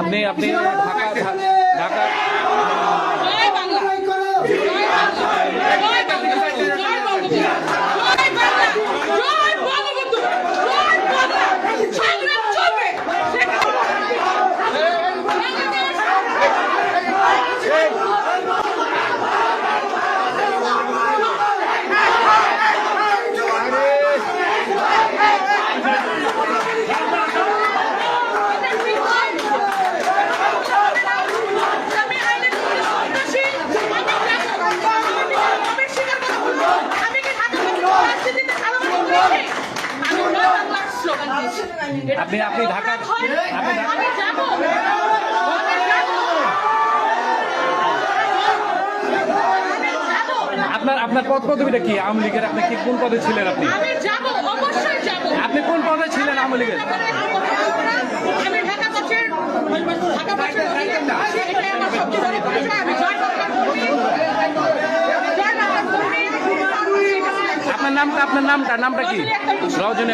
আপনি আপনি ঢাকা ঢাকা বাংলা। আপনি আপনি ঢাকা আপনি আপনার আপনার পদ পদবিটা কি? আওয়ামী লীগের আপনি কি কোন পদে ছিলেন আপনি? আমি যাব অবশ্যই যাব। আপনি কোন পদে ছিলেন আওয়ামী লীগের? আপনার নামটা আপনার নামটা নামটা কি? রজনী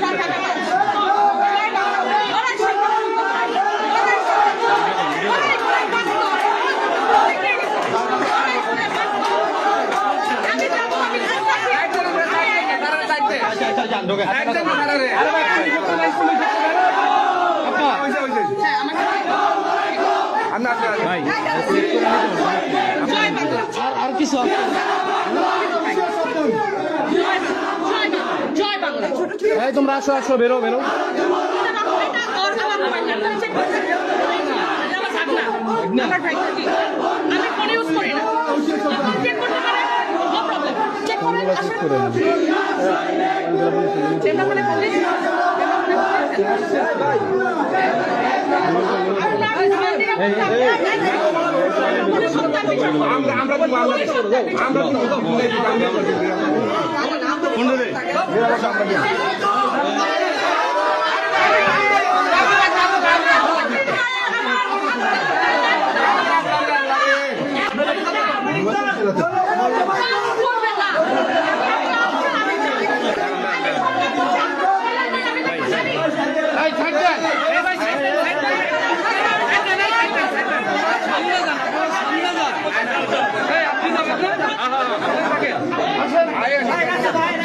ভাই আর কিছু জয় বাংলা এই তোমরা আসো আসো বেরো বেরো। আমি ফোন ইউজ করি না। চেক করে চেন্নামনে পুলিশ আমরা আমরা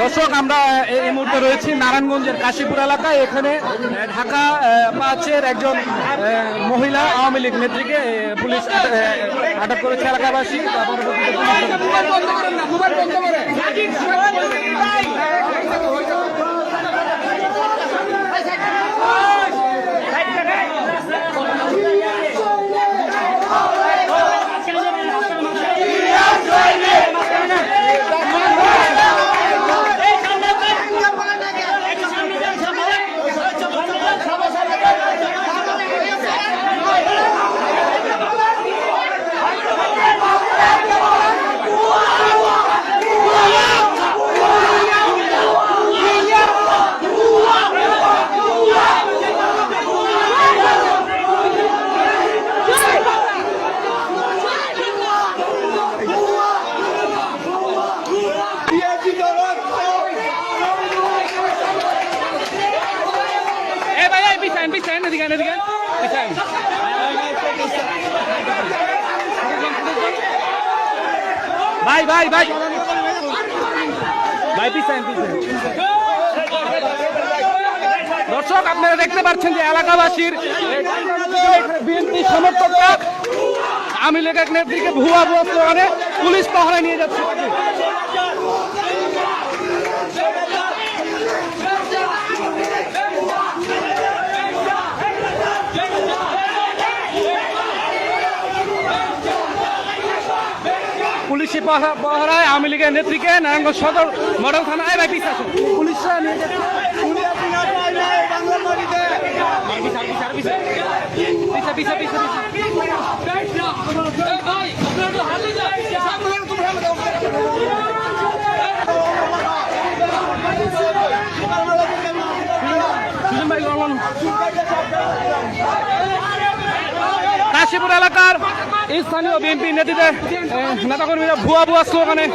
দর্শক আমরা এই মুহূর্তে রয়েছি নারায়ণগঞ্জের কাশীপুর এলাকায় এখানে ঢাকা পাঁচের একজন মহিলা আওয়ামী লীগ নেত্রীকে পুলিশ আটক- আটক করেছে এলাকাবাসী পিছান পিছান এদিকে এদিকে পিছান ভাই ভাই ভাই ভাই পিছান পিছান দর্শক, আপনারা দেখতে পাচ্ছেন যে এলাকাবাসীর বিএনপি সমর্থকরা আমি লেখক নেত্রীকে ভুয়া ভুয়া পুলিশ পাহারায় নিয়ে যাচ্ছে। পুলিশি পাহা- পাহারায় আওয়ামী লীগের নেত্রীকে নারায়ণগঞ্জ সদর মডেল থানায় পিছ আছে পুলিশরা। কাশীপুর এলাকার স্থানীয় বিএনপি নেতৃত্বে নেতাকর্মীরা ভুয়া ভুয়া স্লোগানে